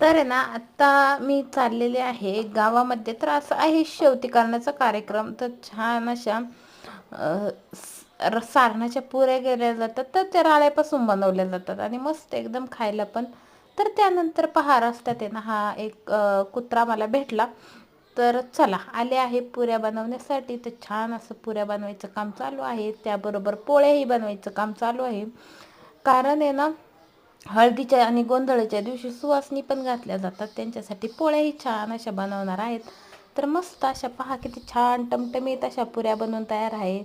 तर आहे ना आत्ता मी चाललेले आहे. गावामध्ये तर असं आहे शेवटी करण्याचा कार्यक्रम. तर छान अशा र- सारणाच्या पुऱ्या गेल्या जातात. तर त्या राळ्यापासून बनवल्या जातात. आणि मस्त एकदम खायला पण. तर त्यानंतर पहा रस्त्यात आहे ना हा एक कुत्रा मला भेटला. तर चला आले आहे पुऱ्या बनवण्यासाठी. तर छान असं पुऱ्या बनवायचं काम चालू आहे. त्याबरोबर पोळ्याही बनवायचं काम चालू आहे. कारण आहे ना हळदीच्या आणि गोंधळाच्या दिवशी सुवासनी पण घातल्या जातात. त्यांच्यासाठी पोळ्याही छान अशा बनवणार आहेत. तर मस्त अशा पहा किती छान टमटमीत अशा पुऱ्या बनवून तयार आहेत.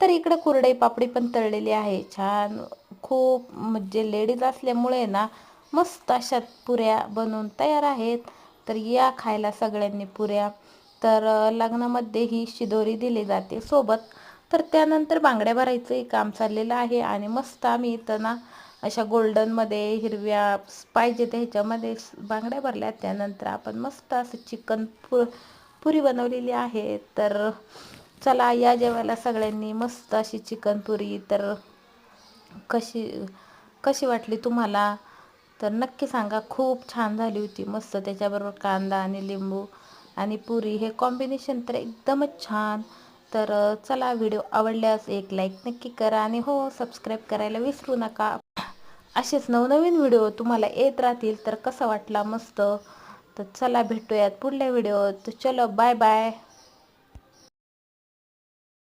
तर इकडं कुरडई पापडी पण तळलेली आहे. छान खूप म्हणजे लेडीज असल्यामुळे ना मस्त अशा पुऱ्या बनवून तयार आहेत. तर या खायला सगळ्यांनी पुऱ्या. तर लग्नामध्ये ही शिदोरी दिली जाते सोबत. तर त्यानंतर बांगड्या भरायचंही काम चाललेलं आहे आणि मस्त आम्ही इथं ना अशा गोल्डनमध्ये हिरव्या पाहिजे त्या ह्याच्यामध्ये बांगड्या भरल्या त्यानंतर आपण मस्त असं चिकन पु पुरी बनवलेली आहे. तर चला या जेवायला सगळ्यांनी मस्त अशी चिकन पुरी. तर कशी कशी वाटली तुम्हाला? तर नक्की सांगा. खूप छान झाली होती. मस्त त्याच्याबरोबर कांदा आणि लिंबू आणि पुरी. हे कॉम्बिनेशन तर एकदमच छान. तर चला व्हिडिओ आवडल्यास एक लाईक नक्की करा. आणि हो सबस्क्राईब करायला विसरू नका. असेच नवनवीन व्हिडिओ तुम्हाला येत राहतील तर कसा वाटला मस्त. तर चला भेटूयात पुढल्या व्हिडिओत. चलो बाय बाय